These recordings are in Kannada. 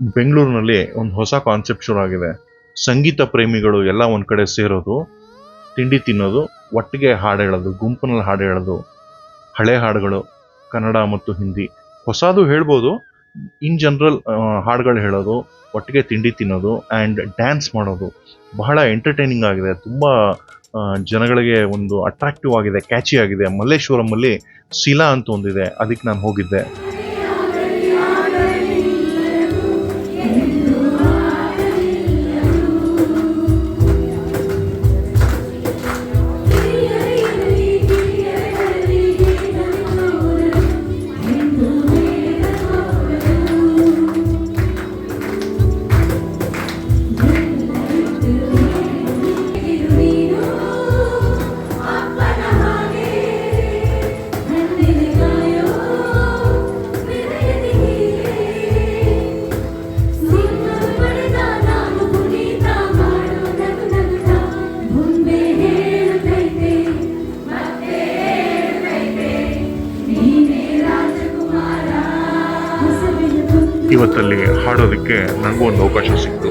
ಬೆಂಗಳೂರಿನಲ್ಲಿ ಒಂದು ಹೊಸ ಕಾನ್ಸೆಪ್ಟ್ ಶುರು ಆಗಿದೆ. ಸಂಗೀತ ಪ್ರೇಮಿಗಳು ಎಲ್ಲ ಒಂದು ಕಡೆ ಸೇರೋದು, ತಿಂಡಿ ತಿನ್ನೋದು, ಒಟ್ಟಿಗೆ ಹಾಡು ಹೇಳೋದು, ಗುಂಪಿನಲ್ಲಿ ಹಾಡು ಹೇಳೋದು, ಹಳೆ ಹಾಡುಗಳು, ಕನ್ನಡ ಮತ್ತು ಹಿಂದಿ. ಹೊಸದು ಹೇಳ್ಬೋದು ಇನ್ ಜನರಲ್ ಹಾಡುಗಳು ಹೇಳೋದು, ಒಟ್ಟಿಗೆ ತಿಂಡಿ ತಿನ್ನೋದು ಆ್ಯಂಡ್ ಡ್ಯಾನ್ಸ್ ಮಾಡೋದು. ಬಹಳ ಎಂಟರ್ಟೈನಿಂಗ್ ಆಗಿದೆ. ತುಂಬ ಜನಗಳಿಗೆ ಒಂದು ಅಟ್ರಾಕ್ಟಿವ್ ಆಗಿದೆ ಕ್ಯಾಚಿ ಆಗಿದೆ. ಮಲ್ಲೇಶ್ವರಮಲ್ಲಿ ಶಿಲಾ ಅಂತ ಒಂದಿದೆ. ಅದಕ್ಕೆ ನಾನು ಹೋಗಿದ್ದೆ. ಇವತ್ತಲ್ಲಿ ಹಾಡೋದಕ್ಕೆ ನನಗೂ ಒಂದು ಅವಕಾಶ ಸಿಕ್ತು.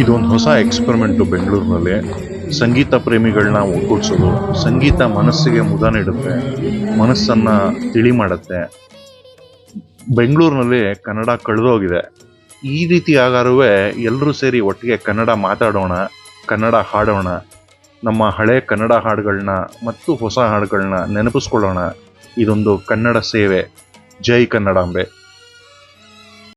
ಇದೊಂದು ಹೊಸ ಎಕ್ಸ್ಪೆರಿಮೆಂಟು ಬೆಂಗಳೂರಿನಲ್ಲಿ. ಸಂಗೀತ ಪ್ರೇಮಿಗಳನ್ನ ಒಗ್ಗೂಡಿಸೋದು. ಸಂಗೀತ ಮನಸ್ಸಿಗೆ ಮುದ ನೀಡುತ್ತೆ. ಮನಸ್ಸನ್ನು ತಿಳಿ ಮಾಡುತ್ತೆ. ಬೆಂಗಳೂರಿನಲ್ಲಿ ಕನ್ನಡ ಕಳೆದೋಗಿದೆ. ಈ ರೀತಿ ಆಗಾರುವೆ ಎಲ್ಲರೂ ಸೇರಿ ಒಟ್ಟಿಗೆ ಕನ್ನಡ ಮಾತಾಡೋಣ, ಕನ್ನಡ ಹಾಡೋಣ, ನಮ್ಮ ಹಳೆ ಕನ್ನಡ ಹಾಡುಗಳನ್ನ ಮತ್ತು ಹೊಸ ಹಾಡುಗಳನ್ನ ನೆನಪಿಸ್ಕೊಳ್ಳೋಣ. ಇದೊಂದು ಕನ್ನಡ ಸೇವೆ. ಜೈ ಕನ್ನಡಾಂಬೆ.